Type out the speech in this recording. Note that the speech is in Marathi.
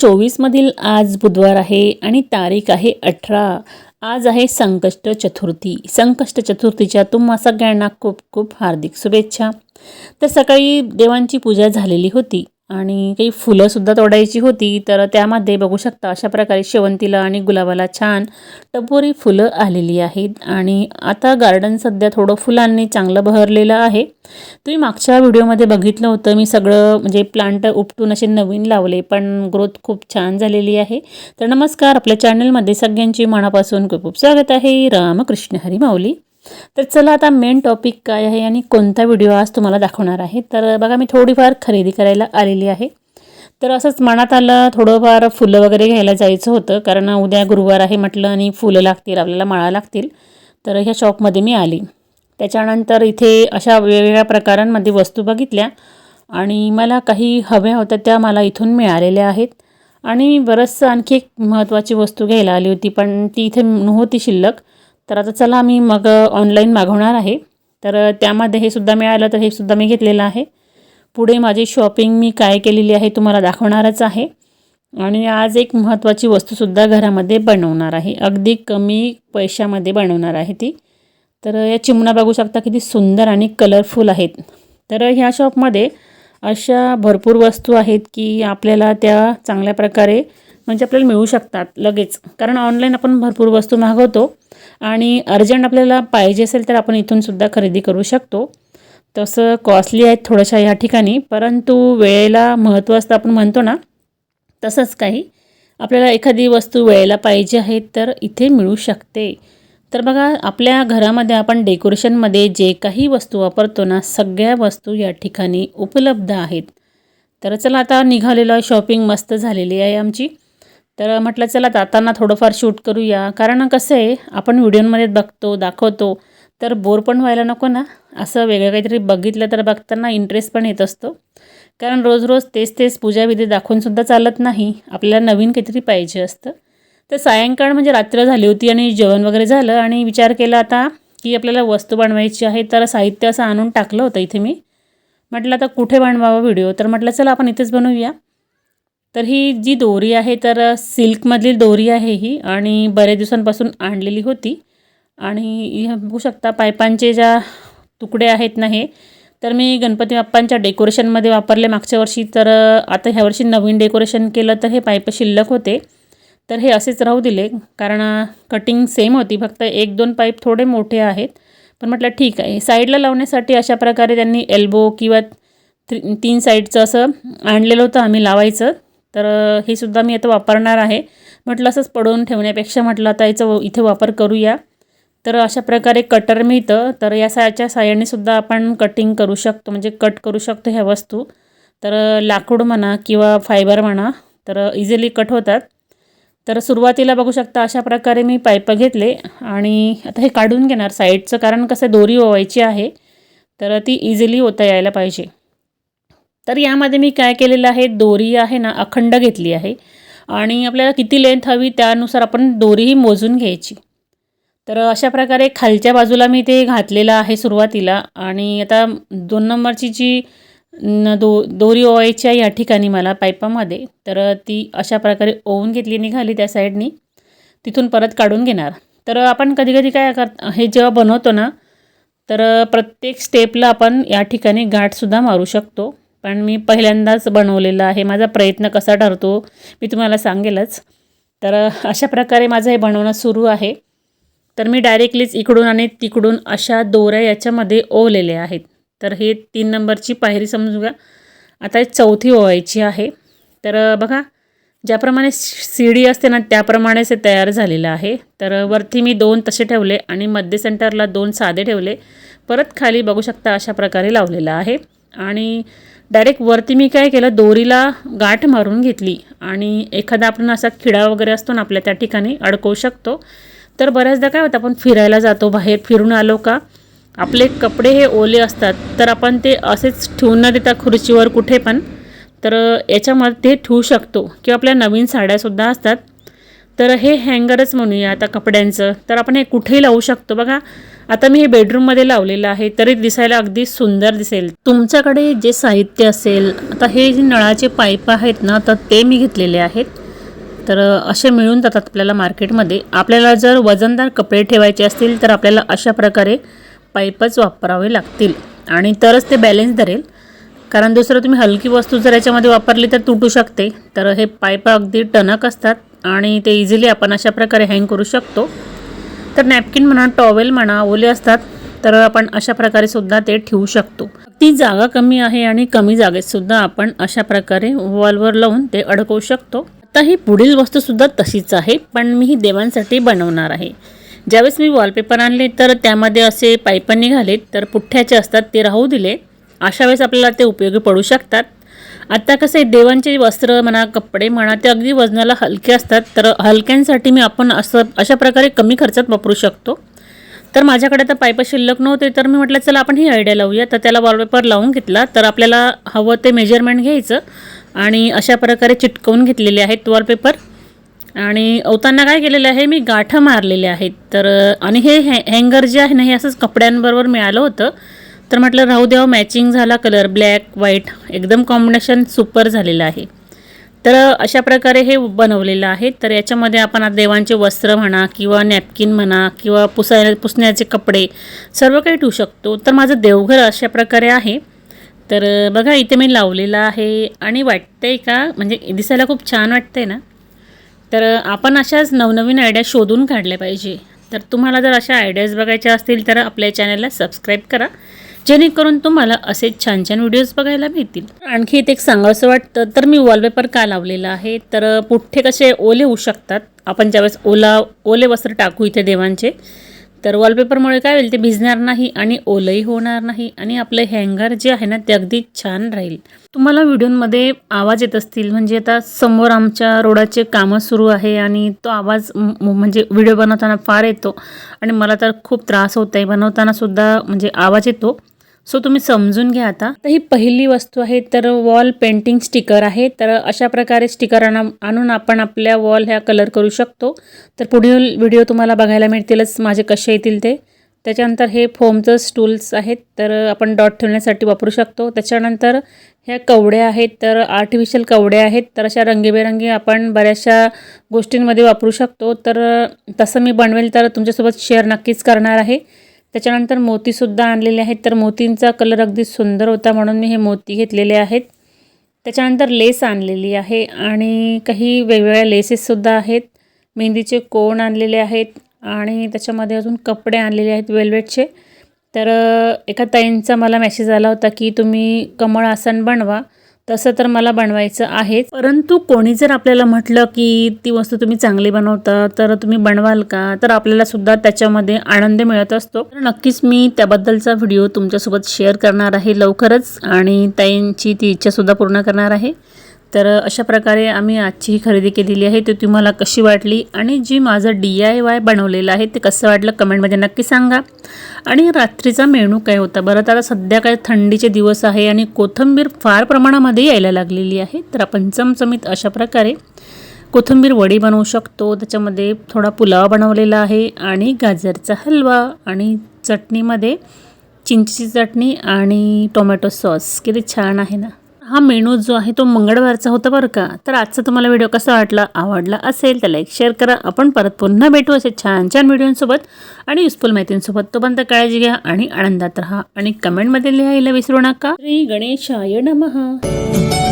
चोवीसमधील आज बुधवार आहे आणि तारीख आहे अठरा. आज आहे संकष्ट चतुर्थी. संकष्ट चतुर्थीच्या तुम्हा सगळ्यांना खूप खूप हार्दिक शुभेच्छा. तर सकाळी देवांची पूजा झालेली होती. आणि काही फुलंसुद्धा तोडायची होती तर त्यामध्ये बघू शकता अशा प्रकारे शेवंतीला आणि गुलाबाला छान टपोरी फुलं आलेली आहेत. आणि आता गार्डन सध्या थोडं फुलांनी चांगलं बहरलेलं आहे. तुम्ही मागच्या व्हिडिओमध्ये बघितलं होतं मी सगळं म्हणजे प्लांट उपटून असे नवीन लावले पण ग्रोथ खूप छान झालेली आहे. तर नमस्कार आपल्या चॅनलमध्ये सगळ्यांची मनापासून खूप खूप स्वागत आहे. रामकृष्ण हरी माऊली. तर चला आता मेन टॉपिक काय आहे आणि कोणता व्हिडिओ आज तुम्हाला दाखवणार आहे. तर बघा मी थोडीफार खरेदी करायला आलेली आहे. तर असंच मनात आलं थोडंफार फुलं वगैरे घ्यायला जायचं होतं कारण उद्या गुरुवार आहे म्हटलं आणि फुलं लागतील आपल्याला माळा लागतील. तर ह्या शॉपमध्ये मी आली. त्याच्यानंतर इथे अशा वेगवेगळ्या प्रकारांमध्ये वस्तू बघितल्या आणि मला काही हव्या होत्या त्या मला इथून मिळालेल्या आहेत. आणि बरंचसं आणखी एक महत्त्वाची वस्तू घ्यायला आली होती पण ती इथे नव्हती शिल्लक. तर आता चला मी मग ऑनलाईन मागवणार आहे. तर त्यामध्ये हे सुद्धा मिळालं तर हे सुद्धा मी घेतलेलं आहे. पुढे माझी शॉपिंग मी काय केलेली आहे तुम्हाला दाखवणारच आहे. आणि आज एक महत्त्वाची वस्तूसुद्धा घरामध्ये बनवणार आहे. अगदी कमी पैशामध्ये बनवणार आहे ती. तर या चिमणा बघू शकता किती सुंदर आणि कलरफुल आहेत. तर ह्या शॉपमध्ये अशा भरपूर वस्तू आहेत की आपल्याला त्या चांगल्या प्रकारे म्हणजे आपल्याला मिळू शकतात लगेच. कारण ऑनलाईन आपण भरपूर वस्तू मागवतो. आणि अर्जंट आपल्याला पाहिजे असेल तर आपण इथून सुद्धा खरेदी करू शकतो. तसं कॉस्टली आहेत थोड्याशा ह्या ठिकाणी परंतु वेळेला महत्त्व असतं आपण म्हणतो ना तसंच काही. आपल्याला एखादी वस्तू वेळेला पाहिजे आहे तर इथे मिळू शकते. तर बघा आपल्या घरामध्ये आपण डेकोरेशनमध्ये जे काही वस्तू वापरतो ना सगळ्या वस्तू या ठिकाणी उपलब्ध आहेत. तर चला आता निघालेलं शॉपिंग मस्त झालेली आहे आमची. तर म्हटलं चला जाताना थोडंफार शूट करूया. कारण कसं आहे आपण व्हिडिओमध्ये बघतो दाखवतो तर बोर पण व्हायला नको ना. असं वेगळं काहीतरी बघितलं तर बघताना इंटरेस्ट पण येत असतो. कारण रोज रोज तेच तेच पूजाविधी दाखवूनसुद्धा चालत नाही. आपल्याला नवीन काहीतरी पाहिजे असतं. तर सायंकाळ म्हणजे रात्र झाली होती आणि जेवण वगैरे झालं आणि विचार केला आता की आपल्याला वस्तू बनवायची आहे तर साहित्य असं आणून टाकलं होतं इथे मी. म्हटलं आता कुठे बनवावं व्हिडिओ? तर म्हटलं चला आपण इथेच बनवूया. तर ही जी दोरी आहे तर सिल्कमधली दोरी आहे ही आणि बऱ्याच दिवसांपासून आणलेली होती. आणि बघू शकता पायपांचे ज्या तुकडे आहेत ना हे तर मी गणपती बाप्पांच्या डेकोरेशनमध्ये वापरले मागच्या वर्षी. तर आता ह्या वर्षी नवीन डेकोरेशन केलं तर हे पाईप शिल्लक होते. तर हे असेच राहू दिले कारण कटिंग सेम होती फक्त एक दोन पाईप थोडे मोठे आहेत. पण म्हटलं ठीक आहे साईडला लावण्यासाठी अशा प्रकारे त्यांनी एल्बो किंवा थ्री तीन साईडचं असं आणलेलं होतं आम्ही लावायचं. तर हे सुद्धा मी आता वापरणार आहे. म्हटलं असंच पडून ठेवण्यापेक्षा म्हटलं आता याचं इथे वापर करूया. तर अशा प्रकारे कटर मिळतं. तर या सायाच्या साह्याने सुद्धा आपण कटिंग करू शकतो. म्हणजे कट करू शकतो ह्या वस्तू. तर लाकूड म्हणा किंवा फायबर म्हणा तर इझिली कट होतात. तर सुरुवातीला बघू शकता अशा प्रकारे मी पाईप घेतले. आणि आता हे काढून घेणार साईडचं. कारण कसं दोरी ओवायची आहे. तर ती इझिली होता यायला पाहिजे. तर यामध्ये मी काय केलेलं आहे दोरी आहे ना अखंड घेतली आहे. आणि आपल्याला किती लेंथ हवी त्यानुसार आपण दोरीही मोजून घ्यायची. तर अशा प्रकारे खालच्या बाजूला मी ते घातलेलं आहे सुरुवातीला. आणि आता दोन नंबरची जी न दो दोरी ओवायची आहे या ठिकाणी मला पाईपामध्ये तर ती अशा प्रकारे ओवून घेतली निघाली त्या साईडनी. तिथून परत काढून घेणार. तर आपण कधी कधी काय कर हे जेव्हा बनवतो ना तर प्रत्येक स्टेपला आपण या ठिकाणी गाठसुद्धा मारू शकतो. पण मी पहिल्यांदाच बनवलेलं आहे. माझा प्रयत्न कसा ठरतो मी तुम्हाला सांगेलच. तर अशा प्रकारे माझं हे बनवणं सुरू आहे. तर मी डायरेक्टलीच इकडून आणि तिकडून अशा दोऱ्या याच्यामध्ये ओवलेले आहेत. तर हे तीन नंबरची पायरी समजू का? आता चौथी ओवायची आहे. तर बघा ज्याप्रमाणे सीडी असते ना त्याप्रमाणेच हे तयार झालेलं आहे. तर वरती मी दोन तसे ठेवले आणि मध्य सेंटरला दोन साधे ठेवले. परत खाली बघू शकता अशा प्रकारे लावलेलं आहे. आणि डायरेक्ट वरती मी काय केलं दोरीला गाठ मारून घेतली. आणि एखादा आपण असा खिडा वगैरे असतो ना आपल्या त्या ठिकाणी अडकवू शकतो. तर बऱ्याचदा काय होतं आपण फिरायला जातो बाहेर फिरून आलो का आपले कपडे हे ओले असतात. तर आपण ते असेच ठेवून न देता खुर्चीवर कुठे पण तर याच्यामध्ये ते ठेवू शकतो. किंवा आपल्या नवीन साड्यासुद्धा असतात. तर हे हँगरच म्हणूया आता कपड्यांचं. तर आपण हे कुठेही लावू शकतो. बघा आता मी हे बेडरूममध्ये लावलेलं आहे तरी दिसायला अगदी सुंदर दिसेल. तुमच्याकडे जे साहित्य असेल आता हे जे नळाचे पाईप आहेत ना तर ते मी घेतलेले आहेत. तर असे मिळून जातात आपल्याला मार्केटमध्ये. आपल्याला जर वजनदार कपडे ठेवायचे असतील तर आपल्याला अशा प्रकारे पाईपच वापरावे लागतील. आणि तरच ते बॅलेन्स धरेल. कारण दुसरं तुम्ही हलकी वस्तू जर याच्यामध्ये वापरली तर तुटू शकते. तर हे पाईप अगदी टणक असतात आणि ते इझिली आपण अशा प्रकारे हँग करू शकतो. तर नॅपकिन म्हणा टॉवेल म्हणा ओले असतात तर आपण अशा प्रकारे सुद्धा ते ठेवू शकतो. ती जागा कमी आहे आणि कमी जागेत सुद्धा आपण अशा प्रकारे वॉलवर लावून ते अडकवू शकतो. आता ही पुढील वस्तूसुद्धा तशीच आहे पण मी ही देवांसाठी बनवणार आहे. ज्यावेळेस मी वॉलपेपर आणले तर त्यामध्ये असे पाईप निघालेत तर पुठ्ठ्याचे असतात ते राहू दिले. अशा वेळेस आपल्याला ते उपयोगी पडू शकतात. आत्ता कसं आहे देवांचे वस्त्र म्हणा कपडे म्हणा ते अगदी वजनाला हलके असतात. तर हलक्यांसाठी मी आपण असं अशा प्रकारे कमी खर्चात वापरू शकतो. तर माझ्याकडे आता पायप शिल्लक नव्हते तर मी म्हटलं चला आपण ही आयडिया लावूया. तर त्याला वॉलपेपर लावून घेतला. तर आपल्याला हवं ते मेजरमेंट घ्यायचं आणि अशा प्रकारे चिटकवून घेतलेले आहेत वॉलपेपर आणि ओताना काय केलेलं आहे मी गाठं मारलेले आहेत. तर आणि हे हॅ हँगर जे आहे ना हे असंच कपड्यांबरोबर मिळालं होतं. तर म्हटलं राहू द्यावं मॅचिंग हो, झाला कलर ब्लॅक व्हाईट एकदम कॉम्बिनेशन सुपर झालेलं आहे. तर अशा प्रकारे हे बनवलेलं आहे. तर याच्यामध्ये आपण आता देवांचे वस्त्र म्हणा किंवा नॅपकिन म्हणा किंवा पुसाय पुसण्याचे कपडे सर्व काही ठेवू शकतो. तर माझं देवघर अशा प्रकारे आहे. तर बघा इथे मी लावलेलं आहे आणि वाटतंय का म्हणजे दिसायला खूप छान वाटतंय ना? तर आपण अशाच नवनवीन आयडिया शोधून काढल्या पाहिजे. तर तुम्हाला जर अशा आयडियाज बघायच्या असतील तर आपल्या चॅनलला सबस्क्राईब करा. जेणेकरून तुम्हाला असे छान छान व्हिडिओज बघायला मिळतील. आणखी इथे एक सांगावंसं वाटतं तर मी वॉलपेपर का लावलेला आहे? तर पुठ्ठे कसे ओले होऊ शकतात? आपण ज्यावेळेस ओला ओले वस्त्र टाकू इथे देवांचे तर वॉलपेपरमुळे काय होईल? ते भिजणार नाही आणि ओलंही होणार नाही आणि आपलं हँगर जे आहे ना ते अगदी छान राहील. तुम्हाला व्हिडिओमध्ये आवाज येत असतील म्हणजे आता समोर आमच्या रोडाचे कामं सुरू आहे आणि तो आवाज म्हणजे व्हिडिओ बनवताना फार येतो आणि मला तर खूप त्रास होत आहे बनवतानासुद्धा म्हणजे आवाज येतो. सो तुम्ही समजून घ्या आता. तर ही पहिली वस्तू आहे तर वॉल पेंटिंग स्टिकर आहे. तर अशा प्रकारे स्टिकर आणून आपण आपल्या वॉल ह्या कलर करू शकतो. तर पुढील व्हिडिओ तुम्हाला बघायला मिळतीलच माझे कसे येतील ते. त्याच्यानंतर हे फोमचं स्टूल्स आहेत तर आपण डॉट ठेवण्यासाठी वापरू शकतो. त्याच्यानंतर ह्या कवड्या आहेत तर आर्टिफिशियल कवड्या आहेत. तर अशा रंगीबेरंगी आपण बऱ्याचशा गोष्टींमध्ये वापरू शकतो. तर तसं मी बनवेल तर तुमच्यासोबत शेअर नक्कीच करणार आहे. त्याच्यानंतर मोतीसुद्धा आणलेले आहेत. तर मोतींचा कलर अगदी सुंदर होता म्हणून मी हे मोती घेतलेले आहेत. त्याच्यानंतर लेस आणलेली आहे आणि काही वेगवेगळ्या लेसेससुद्धा आहेत. मेहंदीचे कोण आणलेले आहेत आणि त्याच्यामध्ये अजून कपडे आणलेले आहेत वेल्वेटचे. तर एका ताईंचा मला मेसेज आला होता की तुम्ही कमळ आसन बनवा. तसं तर मला बनवायचं आहेच परंतु कोणी जर आपल्याला म्हटलं की ती वस्तू तुम्ही चांगली बनवता तर तुम्ही बनवाल का? तर आपल्याला सुद्धा त्याच्यामध्ये आनंद मिळत असतो. तर नक्कीच मी त्याबद्दलचा व्हिडिओ तुमच्यासोबत शेअर करणार आहे लवकरच आणि ताईंची ती इच्छासुद्धा पूर्ण करणार आहे. तर अशा प्रकारे आम्ही आजची ही खरेदी केलेली आहे. ती तुम्हाला कशी वाटली आणि जी माझं डी आय वाय बनवलेलं आहे ते कसं वाटलं कमेंटमध्ये नक्की सांगा. आणि रात्रीचा मेनू काय होता? बरं तर आता सध्या काय थंडीचे दिवस आहे आणि कोथिंबीर फार प्रमाणामध्ये यायला लागलेली आहे. तर आपण चमचमीत अशा प्रकारे कोथिंबीर वडी बनवू शकतो. त्याच्यामध्ये थोडा पुलाव बनवलेला आहे आणि गाजरचा हलवा आणि चटणीमध्ये चिंचेची चटणी आणि टोमॅटो सॉस. किती छान आहे ना? हा मेनू जो आहे तो मंगळवारचा होता बरं का? तर आजचा तुम्हाला व्हिडिओ कसा वाटला आवडला असेल तर लाईक शेअर करा. आपण परत पुन्हा भेटू असे छान छान व्हिडिओंसोबत आणि युजफुल माहितींसोबत. तोपर्यंत काळजी घ्या आणि आनंदात राहा आणि कमेंटमध्ये लिहायला विसरू नका. श्री गणेशाय नमः.